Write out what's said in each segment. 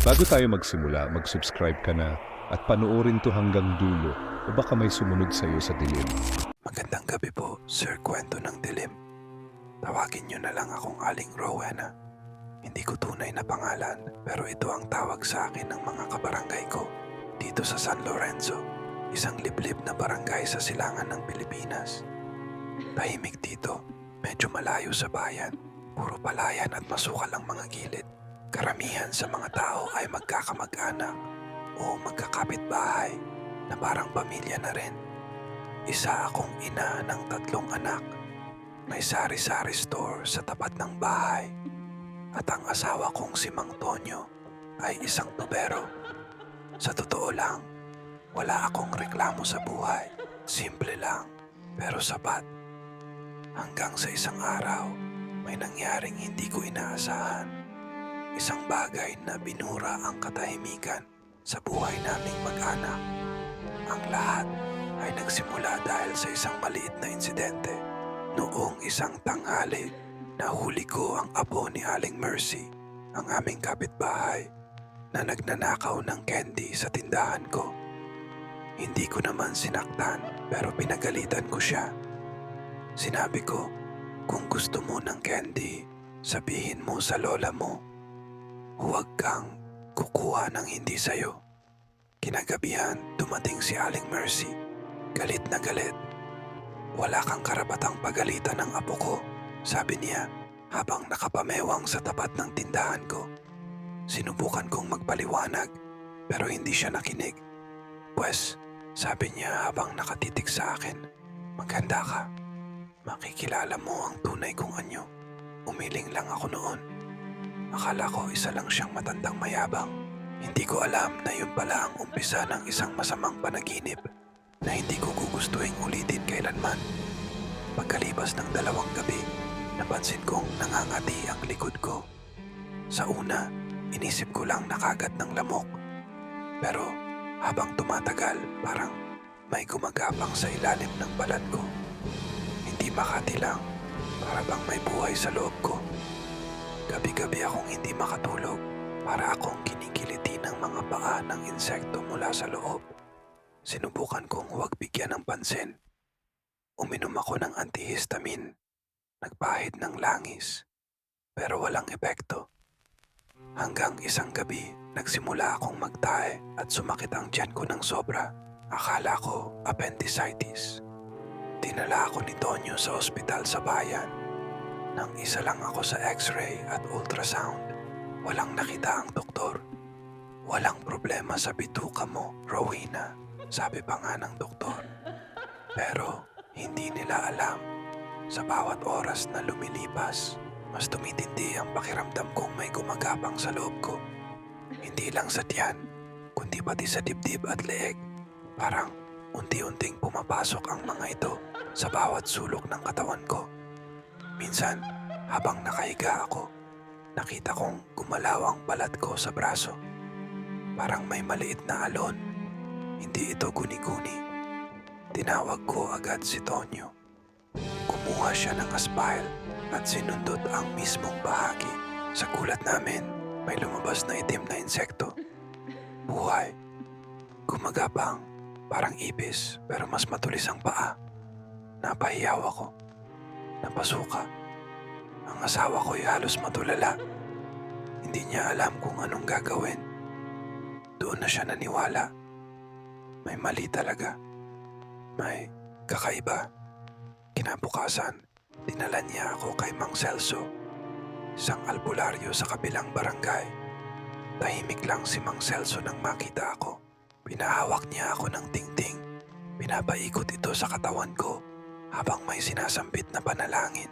Bago tayo magsimula, mag-subscribe ka na at panoorin to hanggang dulo o baka may sumunod sa iyo sa dilim. Magandang gabi po, Sir Kwento ng Dilim. Tawagin niyo na lang akong Aling Rowena. Hindi ko tunay na pangalan, pero ito ang tawag sa akin ng mga kabarangay ko dito sa San Lorenzo, isang liblib na barangay sa silangan ng Pilipinas. Tahimik dito, medyo malayo sa bayan, puro palayan at masukal ang mga gilid. Karamihan sa mga tao ay magkakamag-anak o magkakapit-bahay na parang pamilya na rin. Isa akong ina ng tatlong anak. May sari-sari store sa tapat ng bahay. At ang asawa kong si Mang Tonyo ay isang tubero. Sa totoo lang, wala akong reklamo sa buhay. Simple lang, pero sapat. Hanggang sa isang araw, may nangyaring hindi ko inaasahan. Isang bagay na binura ang katahimikan sa buhay naming mag-anak. Ang lahat ay nagsimula dahil sa isang maliit na insidente. Noong isang tanghali, nahuli ko ang apo ni Aling Mercy, ang aming kapitbahay, na nagnanakaw ng candy sa tindahan ko. Hindi ko naman sinaktan pero pinagalitan ko siya. Sinabi ko, kung gusto mo ng candy, sabihin mo sa lola mo. Huwag kang kukuha ng hindi sayo. Kinagabihan, dumating si Aling Mercy. Galit na galit. Wala kang karapatang pagalitan ng apo ko, sabi niya habang nakapamewang sa tapat ng tindahan ko. Sinubukan kong magpaliwanag pero hindi siya nakinig. Pwes, sabi niya habang nakatitig sa akin, maganda ka. Makikilala mo ang tunay kong anyo. Umiling lang ako noon. Akala ko isa lang siyang matandang mayabang. Hindi ko alam na yun pala ang umpisa ng isang masamang panaginip na hindi ko gugustuhin ulitin kailanman. Pagkalipas ng dalawang gabi, napansin kong nangangati ang likod ko. Sa una, inisip ko lang nakagat ng lamok. Pero habang tumatagal, parang may gumagapang sa ilalim ng balat ko. Hindi makati lang, para bang may buhay sa loob ko. Gabi-gabi akong hindi makatulog para akong kinikiliti ng mga paa ng insekto mula sa loob. Sinubukan kong huwag bigyan ng pansin. Uminom ako ng antihistamine. Nagpahid ng langis. Pero walang epekto. Hanggang isang gabi, nagsimula akong magtae at sumakit ang tiyan ko ng sobra. Akala ko appendicitis. Dinala ako ni Tonyo sa ospital sa bayan. Nang isa lang ako sa x-ray at ultrasound, walang nakita ang doktor. Walang problema sa bituka mo, Rowena, sabi pa nga ng doktor. Pero hindi nila alam, sa bawat oras na lumilipas, mas tumitindi ang pakiramdam kong may gumagapang sa loob ko. Hindi lang sa tiyan, kundi pati sa dibdib at leeg. Parang unti-unting pumapasok ang mga ito sa bawat sulok ng katawan ko. Minsan, habang nakahiga ako, nakita kong gumalaw ang balat ko sa braso. Parang may maliit na alon. Hindi ito guni-guni. Tinawag ko agad si Tonyo. Kumuha siya ng aspile at sinundot ang mismong bahagi. Sa gulat namin, may lumabas na itim na insekto. Buhay. Gumagapang, parang ipis pero mas matulis ang paa. Napahiyaw ako. Napasuka. Ang asawa ko'y halos matulala. Hindi niya alam kung anong gagawin. Doon na siya naniwala. May mali talaga. May kakaiba. Kinabukasan, dinala niya ako kay Mang Celso. Isang albularyo sa kabilang barangay. Tahimik lang si Mang Celso nang makita ako. Pinahawak niya ako ng tingting. Pinapaikot ito sa katawan ko habang may sinasambit na panalangin.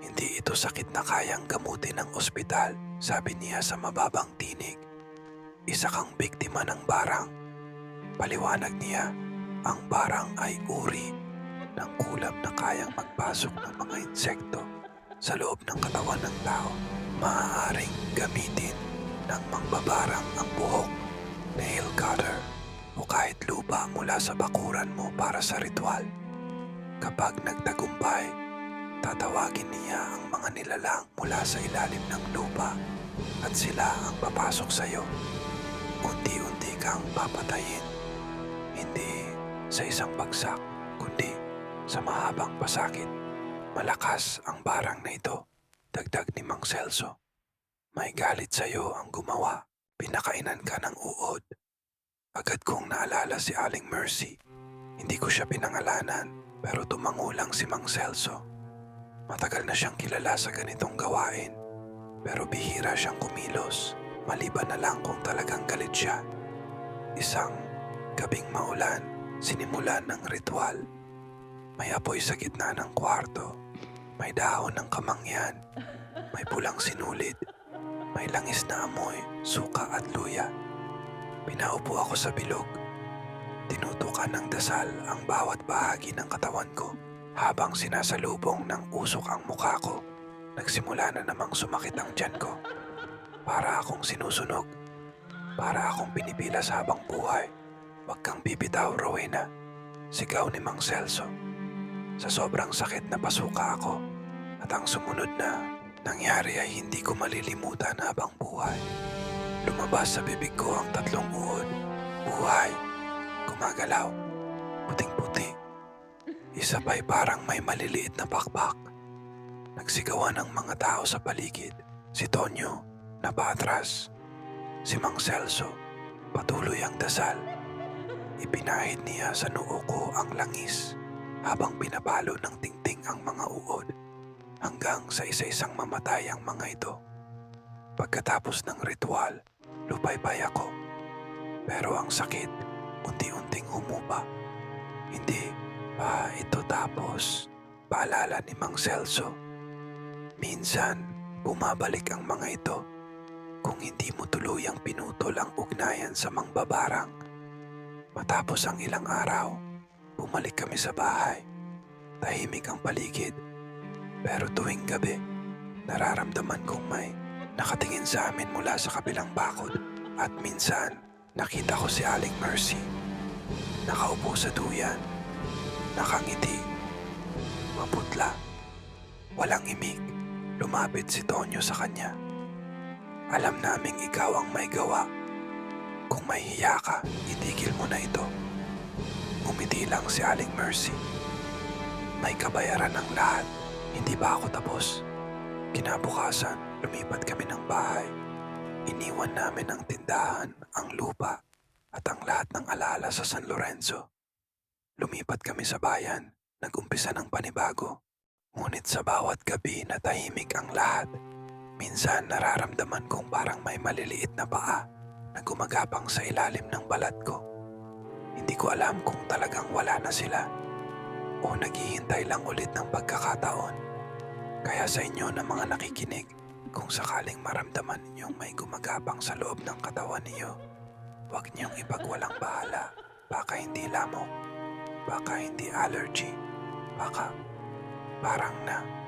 Hindi ito sakit na kayang gamutin ng ospital, sabi niya sa mababang tinig. Isa kang biktima ng barang. Paliwanag niya, ang barang ay uri ng kulab na kayang magpasok ng mga insekto sa loob ng katawan ng tao. Maaaring gamitin ng mangbabarang ang buhok, nail cutter, o kahit lupa mula sa bakuran mo para sa ritual. Kapag nagtagumpay, tatawagin niya ang mga nilalang mula sa ilalim ng lupa at sila ang papasok sa'yo. Unti-unti kang papatayin. Hindi sa isang bagsak, kundi sa mahabang pasakit. Malakas ang barang na ito, dagdag ni Mang Celso. May galit sa'yo ang gumawa, pinakainan ka ng uod. Agad kong naalala si Aling Mercy. Hindi ko siya pinangalanan, pero tumangulang si Mang Celso. Matagal na siyang kilala sa ganitong gawain, pero bihira siyang kumilos, maliban na lang kung talagang galit siya. Isang gabing maulan, sinimulan ng ritual. May apoy sa gitna ng kwarto, may dahon ng kamangyan, may pulang sinulid, may langis na amoy, suka at luya. Pinaupo ako sa bilog. Tinutukan ng dasal ang bawat bahagi ng katawan ko habang sinasalubong ng usok ang mukha ko. Nagsimula na namang sumakit ang tiyan ko. Para akong sinusunog. Para akong pinipilas habang buhay. Huwag kang bibitaw, Rowena. Sigaw ni Mang Celso. Sa sobrang sakit na pasuka ako at ang sumunod na nangyari ay hindi ko malilimutan habang buhay. Lumabas sa bibig ko ang tatlong uod. Buhay. Gumagalaw. Puting-puti. Isa pa'y parang may maliliit na pakpak. Nagsigawan ang mga tao sa paligid. Si Tonyo, na paatras. Si Mang Celso, patuloy ang dasal. Ipinahid niya sa noo ko ang langis habang pinapalo ng tingting ang mga uod hanggang sa isa-isang mamatay ang mga ito. Pagkatapos ng ritual, lupaypay ako. Pero ang sakit, unti-unting humupa. Hindi pa ito tapos, paalala ni Mang Celso. Minsan, bumabalik ang mga ito kung hindi mo tuluyang pinutol ang ugnayan sa mangbabarang. Matapos ang ilang araw, bumalik kami sa bahay. Tahimik ang paligid. Pero tuwing gabi, nararamdaman kong may nakatingin sa amin mula sa kabilang bakod. At minsan, nakita ko si Aling Mercy. Nakaupo sa duyan. Nakangiti. Maputla. Walang imig. Lumapit si Tonyo sa kanya. Alam naming ikaw ang may gawa. Kung may hiya ka, itigil mo na ito. Umiti lang si Aling Mercy. May kabayaran ang lahat. Hindi ba ako tapos? Kinabukasan, lumipat kami ng bahay. Iniwan namin ang tindahan, ang lupa, at ang lahat ng alaala sa San Lorenzo. Lumipat kami sa bayan, nagumpisa ng panibago. Ngunit sa bawat gabi na tahimik ang lahat, minsan nararamdaman kong parang may maliliit na paa na gumagapang sa ilalim ng balat ko. Hindi ko alam kung talagang wala na sila o naghihintay lang ulit ng pagkakataon. Kaya sa inyo na mga nakikinig, kung sakaling maramdaman ninyong may gumagapang sa loob ng katawan niyo, huwag niyong ipagwalang bahala. Baka hindi lamok, baka hindi allergy, baka parang na